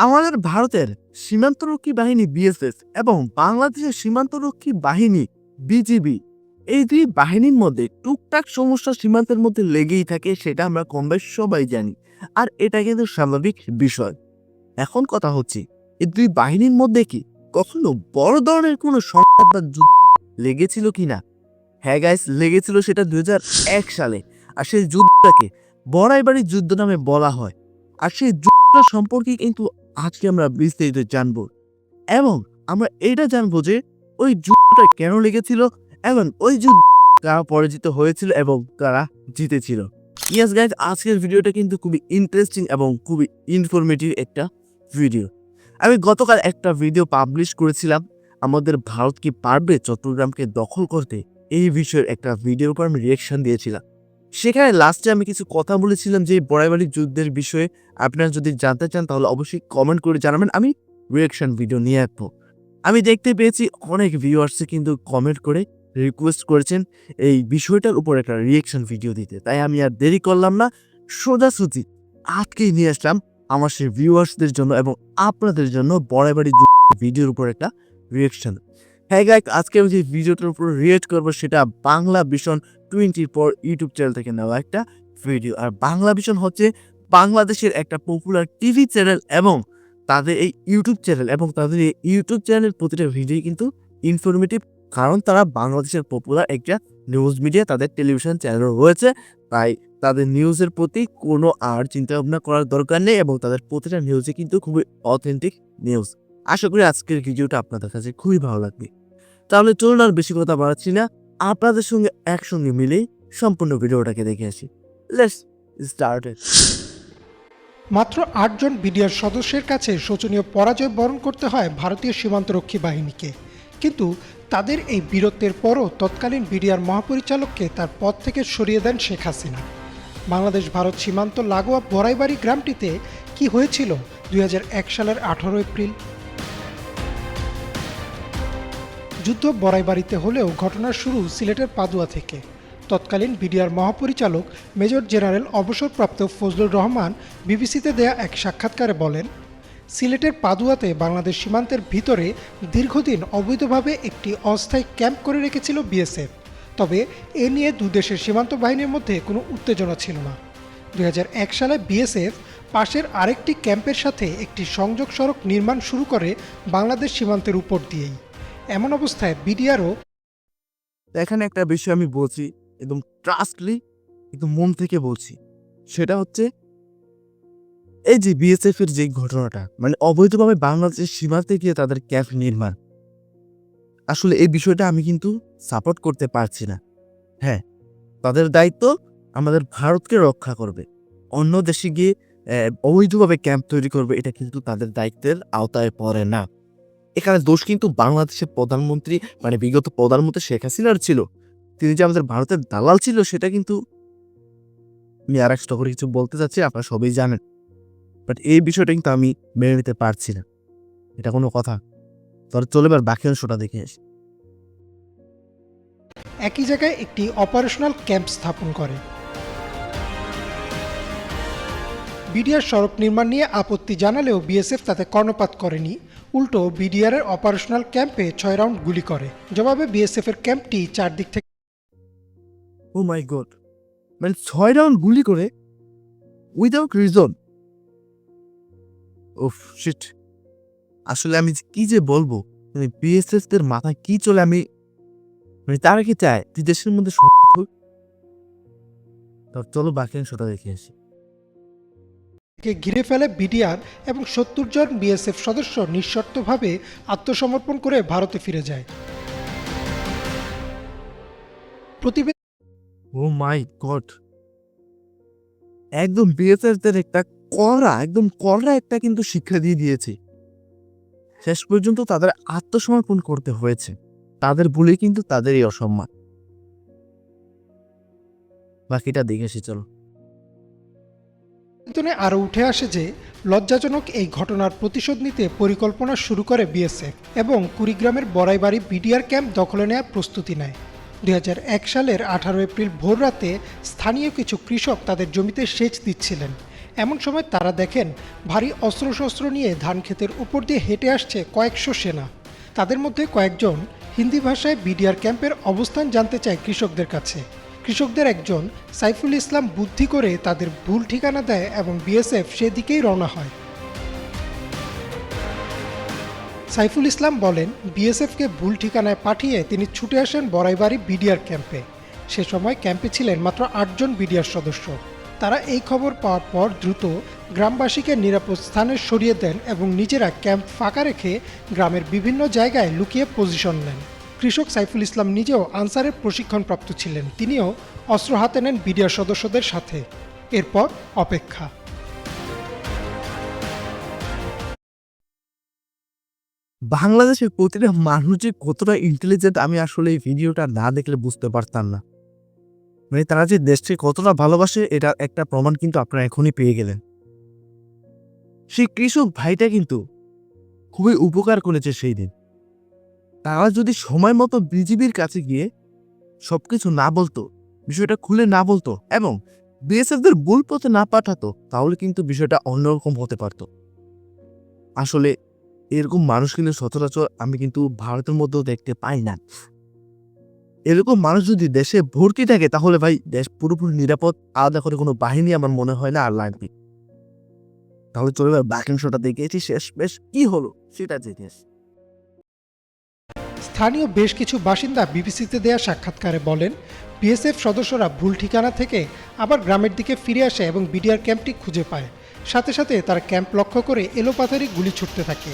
আমাদের ভারতের সীমান্তরক্ষী বাহিনী বিএসএফ এবং বাংলাদেশের সীমান্তরক্ষী বাহিনী বিজিবি এই দুই বাহিনীর মধ্যে টুকটাক সমস্যা সীমান্তের মধ্যে লেগেই থাকে সেটা আমরা কম সবাই জানি। আর এটা কিন্তু স্বাভাবিক বিষয়। এখন কথা হচ্ছে, এই দুই বাহিনীর মধ্যে কি কখনো বড় ধরনের কোনো সংঘাত বা যুদ্ধ লেগেছিল কিনা? হ্যাঁ গাইস লেগেছিল সেটা দুই হাজার এক সালে। আর সেই যুদ্ধটাকে বড়াইবাড়ির যুদ্ধ নামে বলা হয়। আর সেই যুদ্ধটা সম্পর্কে কিন্তু আজকে আমরা বিস্তারিত জানব এবং আমরা এটা জানব যে ওই যুদ্ধটা কেন লেগেছিল এবং ওই যুদ্ধ কারা পরাজিত হয়েছিল এবং কারা জিতেছিল। ইয়াস গাইজ আজকের ভিডিওটা কিন্তু খুবই ইন্টারেস্টিং এবং খুবই ইনফরমেটিভ একটা ভিডিও আমি গতকাল একটা ভিডিও পাবলিশ করেছিলাম। আমাদের ভারত কি পারবে চট্টগ্রামকে দখল করতে? এই বিষয়ের একটা ভিডিওর উপর আমি রিয়েকশন দিয়েছিলাম। সেখানে লাস্টে আমি কিছু কথা বলেছিলাম যে বড়াইবাড়ি যুদ্ধের বিষয়ে। আপনারা যদি জানতে চান, তাহলে অবশ্যই কমেন্ট করে জানাবেন। আমি রিয়েকশন ভিডিও নিয়ে আসব। আমি দেখতে পেয়েছি অনেক ভিউয়ার্সে কিন্তু কমেন্ট করে রিকোয়েস্ট করেছেন এই বিষয়টার উপর একটা রিয়েকশন ভিডিও দিতে। তাই আমি আর দেরি করলাম না। সোজাসুজি আজকেই নিয়ে আসলাম আমার সেই ভিউয়ার্সদের জন্য এবং আপনাদের জন্য বড়াইবাড়ি ভিডিওর উপর একটা রিয়েকশন হ্যাঁ গাইক আজকে আমি যে ভিডিওটার উপর রিয়েক্ট করব, সেটা বাংলা ভিশন টোয়েন্টির পর ইউটিউব চ্যানেল থেকে নেওয়া একটা ভিডিও। আর বাংলা ভিশন হচ্ছে বাংলাদেশের একটা পপুলার টিভি চ্যানেল এবং তাদের এই ইউটিউব চ্যানেল এবং তাদের এই ইউটিউব চ্যানেলের প্রতিটা ভিডিও কিন্তু ইনফরমেটিভ কারণ তারা বাংলাদেশের পপুলার একটা নিউজ মিডিয়া তাদের টেলিভিশন চ্যানেল রয়েছে। তাই তাদের নিউজের প্রতি কোনো আর চিন্তা ভাবনা করার দরকার নেই এবং তাদের প্রতিটা নিউজে কিন্তু খুবই অথেন্টিক নিউজ আশা করি আজকের ভিডিওটা আপনাদের কাছে খুবই ভালো লাগবে। তাহলে চলুন আর বেশি কথা বাড়াচ্ছি না। আপনাদের সঙ্গে একসঙ্গে মিলেই সম্পূর্ণ ভিডিওটাকে দেখে আসি। লেটস স্টার্ট মাত্র আটজন বিডিআর সদস্যের কাছে শোচনীয় পরাজয় বরণ করতে হয় ভারতীয় সীমান্তরক্ষী বাহিনীকে। কিন্তু তাদের এই বীরত্বের পরও তৎকালীন বিডিআর মহাপরিচালককে তার পদ থেকে সরিয়ে দেন শেখ হাসিনা। বাংলাদেশ ভারত সীমান্ত লাগোয়া বড়াইবাড়ি গ্রামটিতে কি হয়েছিল দুই হাজার এক সালের আঠারো এপ্রিল যুদ্ধ বড়াইবাড়িতে হলেও ঘটনার শুরু সিলেটের পাদুয়া থেকে। তৎকালীন বিডিআর মহাপরিচালক মেজর জেনারেল অবসরপ্রাপ্ত ফজলুর রহমান বিবিসিতে দেয়া এক সাক্ষাৎকারে বলেন, সিলেটের পাদুয়াতে বাংলাদেশ সীমান্তের ভিতরে দীর্ঘদিন অবৈধভাবে একটি অস্থায়ী ক্যাম্প করে রেখেছিল বিএসএফ। তবে এ নিয়ে দুদেশের সীমান্ত বাহিনীর মধ্যে কোনো উত্তেজনা ছিল না। দু হাজার এক সালে বিএসএফ পাশের আরেকটি ক্যাম্পের সাথে একটি সংযোগ সড়ক নির্মাণ শুরু করে বাংলাদেশ সীমান্তের উপর দিয়েই। এমন অবস্থায় বিডিআরও এখানে একটা বিষয় আমি বলছি, একদম ট্রাস্টলি একদম মন থেকে বলছি। সেটা হচ্ছে, এই যে বিএসএফ এর যে ঘটনাটা মানে অবৈধভাবে বাংলাদেশের সীমান্তে গিয়ে তাদের ক্যাম্প নির্মাণ। আসলে এই বিষয়টা আমি কিন্তু সাপোর্ট করতে পারছি না। হ্যাঁ তাদের দায়িত্ব আমাদের ভারতকে রক্ষা করবে। অন্য দেশে গিয়ে অবৈধভাবে ক্যাম্প তৈরি করবে, এটা কিন্তু তাদের দায়িত্বের আওতায় পড়ে না। এখানে দোষ কিন্তু বাংলাদেশের প্রধানমন্ত্রী মানে বিগত প্রধানমন্ত্রী শেখ হাসিনার ছিল। তিনি যে আমাদের ভারতের দালাল ছিল, সেটা কিন্তু আমি আর একটা করে কিছু বলতে চাচ্ছি, আপনারা সবাই জানেন। বাট এই বিষয়টা কিন্তু আমি মেনে নিতে পারছি না। এটা কোনো কথা। তোর চলে এবার বাকি অংশটা দেখে আসি। একই জায়গায় একটি অপারেশনাল ক্যাম্প স্থাপন করে। বিডিআর সড়ক নির্মাণ নিয়ে আপত্তি জানালেও বিএসএফ তাতে কর্ণপাত করেনি। উল্টো বিডিআরের অপারেশনাল ক্যাম্পে ছয় রাউন্ড গুলি করে। জবাবে বিএসএফ এর ক্যাম্পটি চারদিক থেকে ও মাই গড মানে ছয় রাউন্ড গুলি করে উইদাউট রিজন ওফ শিট আসলে আমি কি যে বলব মানে বিএসএস দের মাথায় কি চলে আমি মানে তারা কি চায়? তুই দেশের মধ্যে চলো বাকি আমি অংশটা দেখে আসি। কে ঘিরে ফেলে বিডিআর এবং সত্তর জন বিএসএফ সদস্য নিঃশর্তভাবে আত্মসমর্পণ করে ভারতে ফিরে যায়। ও মাই গড একদম বিএসএস দের একটা কড়া, একদম কড়া একটা কিন্তু শিক্ষা দিয়ে দিয়েছে। শেষ পর্যন্ত তাদের আত্মসমর্পণ করতে হয়েছে। তাদের ভুলে কিন্তু তাদের এই অসম্মান। বাকিটা দেখে এসে চলো। প্রতিবেদনে আরও উঠে আসে যে, লজ্জাজনক এই ঘটনার প্রতিশোধ নিতে পরিকল্পনা শুরু করে বিএসএফ এবং কুড়িগ্রামের বড়াইবাড়ি বিডিআর ক্যাম্প দখলে নেওয়ার প্রস্তুতি নেয়। দুই হাজার এক সালের আঠারো এপ্রিল ভোররাতে স্থানীয় কিছু কৃষক তাদের জমিতে সেচ দিচ্ছিলেন। এমন সময় তারা দেখেন, ভারী অস্ত্রশস্ত্র নিয়ে ধান ক্ষেতের উপর দিয়ে হেঁটে আসছে কয়েকশো সেনা। তাদের মধ্যে কয়েকজন হিন্দি ভাষায় বিডিআর ক্যাম্পের অবস্থান জানতে চায় কৃষকদের কাছে। কৃষকদের একজন সাইফুল ইসলাম বুদ্ধি করে তাদের ভুল ঠিকানা দেয় এবং বিএসএফ সেদিকেই রওনা হয়। সাইফুল ইসলাম বলেন, বিএসএফকে ভুল ঠিকানায় পাঠিয়ে তিনি ছুটে আসেন বড়াইবাড়ি বিডিআর ক্যাম্পে। সে সময় ক্যাম্পে ছিলেন মাত্র আটজন বিডিআর সদস্য। তারা এই খবর পাওয়ার পর দ্রুত গ্রামবাসীকে নিরাপদ স্থানে সরিয়ে দেন এবং নিজেরা ক্যাম্প ফাঁকা রেখে গ্রামের বিভিন্ন জায়গায় লুকিয়ে পজিশন নেন। কৃষক সাইফুল ইসলাম নিজেও আনসারের প্রশিক্ষণপ্রাপ্ত ছিলেন। তিনিও অস্ত্র হাতে নেন বিডিআর সদস্যদের সাথে। এরপর অপেক্ষা। বাংলাদেশের প্রতিটা মানুষ যে কতটা ইন্টেলিজেন্ট আমি আসলে এই ভিডিওটা না দেখলে বুঝতে পারতাম না। মানে তারা যে দেশকে কতটা ভালোবাসে, এটা একটা প্রমাণ কিন্তু আপনারা এখনই পেয়ে গেলেন। সেই কৃষক ভাইটা কিন্তু খুবই উপকার করেছে সেই দিন। তারা যদি সময় মতো বিজিবির কাছে গিয়ে সবকিছু না বলতো, বিষয়টা খুলে না বলতো এবং বিএসএফদের ভুল পথে না পাঠাতো, তাহলে কিন্তু বিষয়টা অন্যরকম হতে পারতো। আসলে এরকম মানুষ কিন্তু সচরাচর আমি কিন্তু ভারতের মধ্যেও দেখতে পাই না। এরকম মানুষ যদি দেশে ভর্তি থাকে, তাহলে ভাই দেশ পুরোপুরি নিরাপদ, আলাদা করে কোনো বাহিনী আমার মনে হয় না আর লাগবে। তাহলে চলে এবার বাকিংশটা দেখেছি শেষ বেশ কি হলো সেটা জিনিস স্থানীয় বেশ কিছু বাসিন্দা বিবিসিতে দেয়া সাক্ষাৎকারে বলেন, বিএসএফ সদস্যরা ভুল ঠিকানা থেকে আবার গ্রামের দিকে ফিরে আসে এবং বিডিআর ক্যাম্পটি খুঁজে পায়। সাথে সাথে তারা ক্যাম্প লক্ষ্য করে এলোপাথারি গুলি ছুটতে থাকে।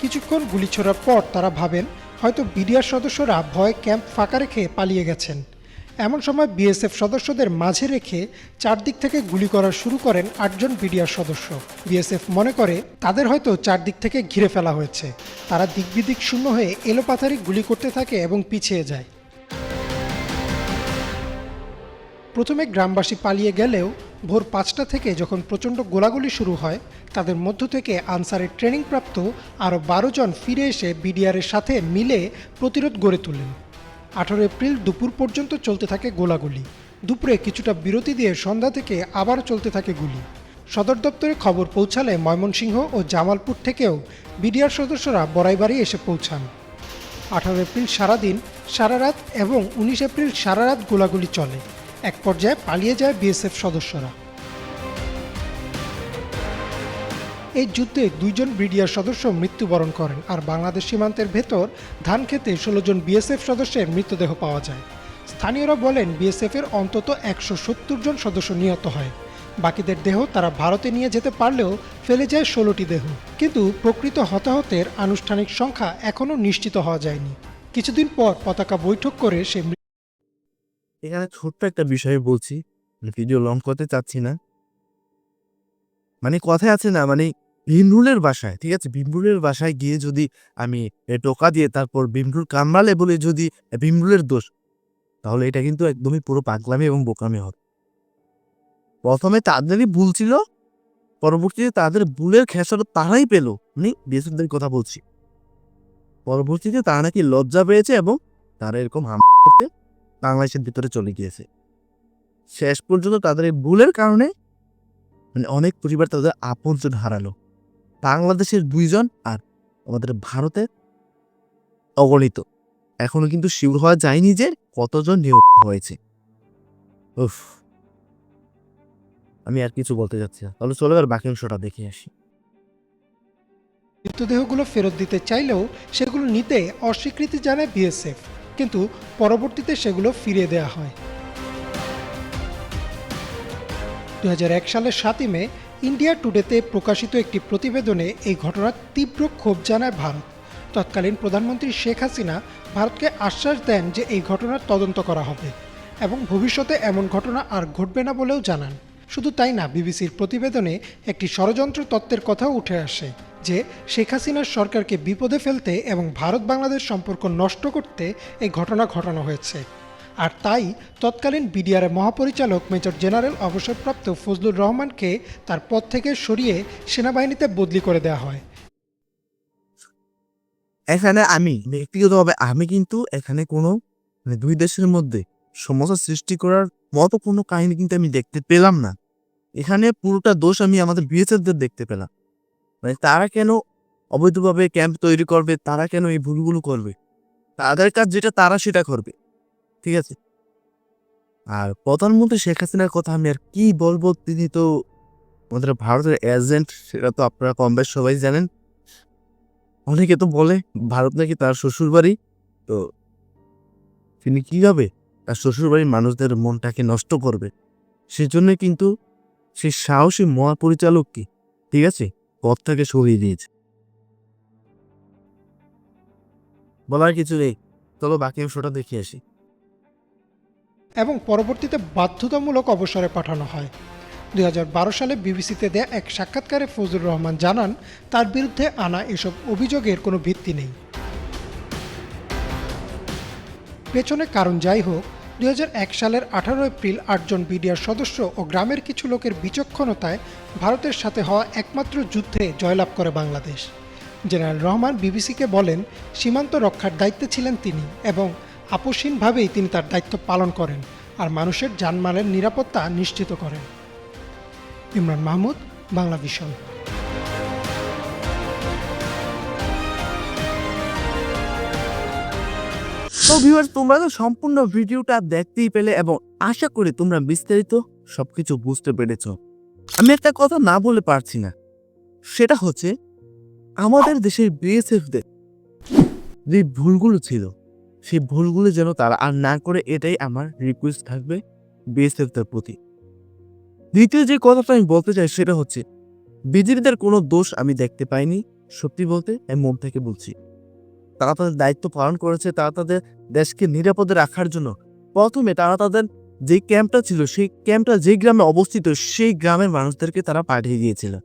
কিছুক্ষণ গুলি ছোড়ার পর তারা ভাবেন, হয়তো বিডিআর সদস্যরা ভয়ে ক্যাম্প ফাঁকা রেখে পালিয়ে গেছেন। এমন সময় বিএসএফ সদস্যদের মাঝে রেখে চারদিক থেকে গুলি করা শুরু করেন আটজন বিডিআর সদস্য। বিএসএফ মনে করে, তাদের হয়তো চারদিক থেকে ঘিরে ফেলা হয়েছে। তারা দিকবিদিক শূন্য হয়ে এলোপাথারি গুলি করতে থাকে এবং পিছিয়ে যায়। প্রথমে গ্রামবাসী পালিয়ে গেলেও ভোর পাঁচটা থেকে যখন প্রচণ্ড গোলাগুলি শুরু হয়, তাদের মধ্য থেকে আনসারের ট্রেনিংপ্রাপ্ত আরও বারো জন ফিরে এসে বিডিআরের সাথে মিলে প্রতিরোধ গড়ে তোলেন। আঠারো এপ্রিল দুপুর পর্যন্ত চলতে থাকে গোলাগুলি। দুপুরে কিছুটা বিরতি দিয়ে সন্ধ্যা থেকে আবার চলতে থাকে গুলি। সদর দপ্তরে খবর পৌঁছালে ময়মনসিংহ ও জামালপুর থেকেও বিডিআর সদস্যরা বড়াইবাড়ি এসে পৌঁছান। আঠারো এপ্রিল সারাদিন সারা রাত এবং উনিশ এপ্রিল সারা রাত গোলাগুলি চলে। এক পর্যায়ে পালিয়ে যায় বিএসএফ সদস্যরা। এই যুদ্ধে দুইজন বিডিআর সদস্য মৃত্যুবরণ করেন আর বাংলাদেশ সীমান্তের ভেতর ধান খেতে ষোলো জন বিএসএফ সদস্যের মৃতদেহ পাওয়া যায়। স্থানীয়রা বলেন বিএসএফের অন্তত একশো সত্তর জন সদস্য নিহত হয়। বাকিদের দেহ তারা ভারতে নিয়ে যেতে পারলেও ফেলে যায় ষোলোটি দেহ। কিন্তু প্রকৃত হতাহতের আনুষ্ঠানিক সংখ্যা এখনও নিশ্চিত হওয়া যায়নি। কিছুদিন পর পতাকা বৈঠক করে সে এখানে ছোট্ট একটা বিষয়ে বলছি, ভিডিও লং করতে চাচ্ছি না। মানে কথায় আছে না মানে ভীমরুলের বাসায়, ঠিক আছে? ভীমরুলের বাসায় গিয়ে যদি আমি টোকা দিয়ে তারপর ভীমরুল কামড়ালে বলে যদি ভীমরুলের দোষ, তাহলে এটা কিন্তু একদমই পুরো পাগলামি এবং বোকামি হবে। প্রথমে তাদেরই ভুল ছিল, পরবর্তীতে তাদের ভুলের খেসারত তারাই পেল। মানে বিএসএফদের কথা বলছি। পরবর্তীতে তারা নাকি লজ্জা পেয়েছে এবং তারা এরকম হামলা বাংলাদেশের ভিতরে চলে গিয়েছে। শেষ পর্যন্ত তাদের এই ভুলের কারণে মানে অনেক পরিবার তাদের আপনজন হারালো। বাংলাদেশের দুইজন আর আমাদের ভারতের অগণিত। এখনও কিন্তু শিউর হওয়া যায়নি যে কতজন নিয়োগ হয়েছে। উফ। আমি আর কিছু বলতে যাচ্ছি না। তাহলে চলো আর বাকি অংশটা দেখে আসি। মৃতদেহগুলো ফেরত দিতে চাইলেও সেগুলো নিতে অস্বীকৃতি জানায় বিএসএফ। কিন্তু পরবর্তীতে সেগুলো ফিরিয়ে দেওয়া হয়। দু হাজার এক সালের সাতই মে ইন্ডিয়া টুডেতে প্রকাশিত একটি প্রতিবেদনে এই ঘটনার তীব্র ক্ষোভ জানায় ভারত। তৎকালীন প্রধানমন্ত্রী শেখ হাসিনা ভারতকে আশ্বাস দেন যে এই ঘটনার তদন্ত করা হবে এবং ভবিষ্যতে এমন ঘটনা আর ঘটবে না বলেও জানান। শুধু তাই না, বিবিসির প্রতিবেদনে একটি ষড়যন্ত্র তত্ত্বের কথাও উঠে আসে যে শেখ হাসিনার সরকারকে বিপদে ফেলতে এবং ভারত বাংলাদেশ সম্পর্ক নষ্ট করতে এই ঘটনা ঘটানো হয়েছে। আর তাই তৎকালীন বিডিআরের মহাপরিচালক মেজর জেনারেল অবসরপ্রাপ্ত ফজলুর রহমানকে তার পদ থেকে সরিয়ে সেনাবাহিনীতে বদলি করে দেওয়া হয়। এখানে আমি, ব্যক্তিগতভাবে আমি কিন্তু এখানে কোনো মানে দুই দেশের মধ্যে সমস্যা সৃষ্টি করার মতো কোনো কাহিনী কিন্তু আমি দেখতে পেলাম না। এখানে পুরোটা দোষ আমি আমাদের বিএসএফদের দেখতে পেলাম। মানে তারা কেন অবৈধভাবে ক্যাম্প তৈরি করবে, তারা কেন এই ভুলগুলো করবে? তাদের কাজ যেটা, তারা সেটা করবে। ঠিক আছে? আর প্রধানমন্ত্রী শেখ হাসিনার কথা আমি আর কি বলব তিনি তো আমাদের ভারতের এজেন্ট সেটা তো আপনারা কম বেশ সবাই জানেন। অনেকে তো বলে ভারত নাকি তার শ্বশুর বাড়ি তো তিনি কীভাবে তার শ্বশুরবাড়ির মানুষদের মনটাকে নষ্ট করবে? সেজন্য কিন্তু সেই সাহসী মহাপরিচালককে ঠিক আছে? পথ থেকে সরিয়ে দিয়েছে। বলার কিছু নেই। চলো বাকি অংশটা দেখে আসি। এবং পরবর্তীতে বাধ্যতামূলক অবসরে পাঠানো হয়। দুই হাজার বারো সালে বিবিসিতে দেয়া এক সাক্ষাৎকারে ফজলুর রহমান জানান, তার বিরুদ্ধে আনা এসব অভিযোগের কোনো ভিত্তি নেই। পেছনে কারণ যাই হোক, দুই হাজার এক সালের আঠারো এপ্রিল আটজন বিডিআর সদস্য ও গ্রামের কিছু লোকের বিচক্ষণতায় ভারতের সাথে হওয়া একমাত্র যুদ্ধে জয়লাভ করে বাংলাদেশ। জেনারেল রহমান বিবিসিকে বলেন, সীমান্ত রক্ষার দায়িত্বে ছিলেন তিনি এবং আপোষহীনভাবেই তিনি তার দায়িত্ব পালন করেন আর মানুষের জানমালের নিরাপত্তা নিশ্চিত করেন। ইমরান মাহমুদ, বাংলা ভিশন। তো ভিউয়ার্স তোমরা তো সম্পূর্ণ ভিডিওটা দেখতেই পেলে এবং আশা করি তোমরা বিস্তারিত সবকিছু বুঝতে পেরেছ। আমি একটা কথা না বলে পারছি না। সেটা হচ্ছে, আমাদের দেশের বিএসএফদের যে ভুলগুলো ছিল সেই ভুলগুলো যেন তারা আর না করে, এটাই আমার রিকোয়েস্ট থাকবে বিএসএফদের প্রতি। দ্বিতীয় যে কথাটা আমি বলতে চাই সেটা হচ্ছে, বিজেপিদের কোনো দোষ আমি দেখতে পাইনি, সত্যি বলতে আমি মন থেকে বলছি। তারা তাদের দায়িত্ব পালন করেছে, তারা তাদের দেশকে নিরাপদে রাখার জন্য। প্রথমে তারা তাদের যে ক্যাম্পটা ছিল, সেই ক্যাম্পটা যে গ্রামে অবস্থিত, সেই গ্রামের মানুষদেরকে তারা পাঠিয়ে দিয়েছিল।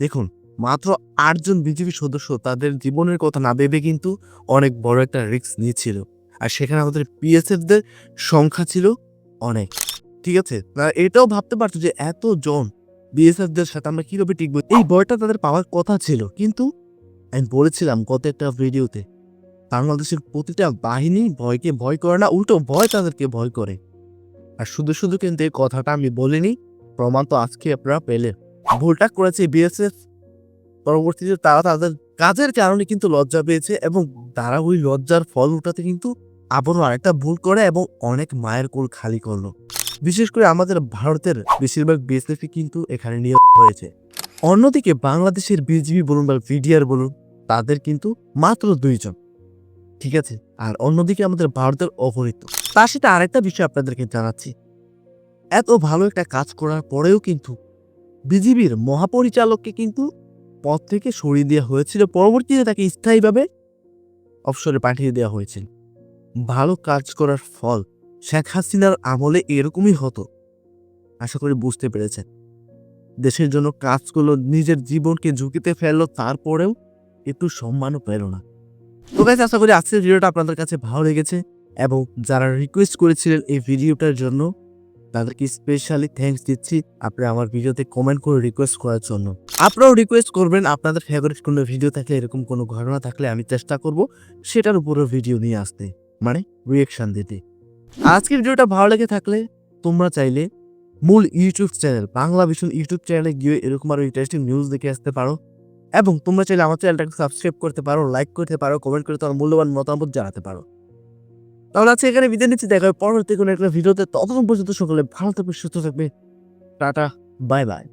দেখুন মাত্র আটজন বিজেপি সদস্য তাদের জীবনের কথা না ভেবে কিন্তু অনেক বড় একটা রিস্ক নিয়েছিল। আর সেখানে আমাদের পিএসএফদের সংখ্যা ছিল অনেক। ঠিক আছে? এটাও ভাবতে পারতো যে এত জন বিএসএফদের সাথে আমরা কীভাবে টিকবো? এই ভয়টা তাদের পাওয়ার কথা ছিল, কিন্তু আমি বলেছিলাম গত একটা ভিডিওতে, বাংলাদেশের প্রতিটা বাহিনী ভয়কে ভয় করে না, উল্টো ভয় তাদেরকে ভয় করে। আর শুধু শুধু কিন্তু এই কথাটা আমি বলিনি, প্রমাণ তো আজকে আপনারা পেলে ভুলটা করেছে বিএসএফ পরবর্তীতে তারা তাদের কাজের কারণে কিন্তু লজ্জা পেয়েছে এবং তারা ওই লজ্জার ফল উঠাতে কিন্তু আবারও আরেকটা ভুল করে এবং অনেক মায়ের কোল খালি করল। বিশেষ করে আমাদের ভারতের বেশিরভাগ বিএসএফই কিন্তু এখানে নিয়োগ হয়েছে। অন্যদিকে বাংলাদেশের বিজিবি বলুন বা ভিডিআর বলুন, তাদের কিন্তু মাত্র দুইজন। ঠিক আছে? আর অন্যদিকে আমাদের ভারতের অপহৃত। তার সাথে আরেকটা বিষয় আপনাদেরকে জানাচ্ছি। এত ভালো একটা কাজ করার পরেও কিন্তু বিজিবির মহাপরিচালককে কিন্তু পদ থেকে সরিয়ে দেওয়া হয়েছিল। পরবর্তীতে তাকে স্থায়ীভাবে অবসরে পাঠিয়ে দেওয়া হয়েছিল। ভালো কাজ করার ফল শেখ হাসিনার আমলে এরকমই হতো। আশা করি বুঝতে পেরেছেন। দেশের জন্য কাজ করল নিজের জীবনকে ঝুঁকিতে ফেলল, তারপরেও একটু সম্মানও পেল না। তো গাইজ আশা করি আজকের ভিডিওটা আপনাদের কাছে ভালো লেগেছে এবং যারা রিকোয়েস্ট করেছিলেন এই ভিডিওটার জন্য তাদেরকে স্পেশালি থ্যাঙ্কস দিচ্ছি আপনি আমার ভিডিওতে কমেন্ট করে রিকোয়েস্ট করার জন্য। আপনারাও রিকোয়েস্ট করবেন, আপনাদের ফেভারিট কোনো ভিডিও থাকলে, এরকম কোনো ঘটনা থাকলে আমি চেষ্টা করব সেটার উপরও ভিডিও নিয়ে আসতে মানে রিয়েকশন দিতে। আজকের ভিডিওটা ভালো লেগে থাকলে তোমরা চাইলে মূল ইউটিউব চ্যানেল, বাংলা ভীষণ ইউটিউব চ্যানেলে গিয়ে এরকম আরও ইন্টারেস্টিং নিউজ দেখে আসতে পারো। এবং তোমরা চাইলে আমার চ্যানেলটাকে সাবস্ক্রাইব করতে পারো লাইক করতে পারো কমেন্ট করে তোমার মূল্যবান মতামত জানাতে পারো। তাহলে আজকে এখানে বিদায় নিচ্ছি। দেখা হবে পরবর্তী কোনো একটা ভিডিওতে। ততক্ষণ পর্যন্ত সকলে ভালো থাকবে সুস্থ থাকবে টাটা, বাই বাই।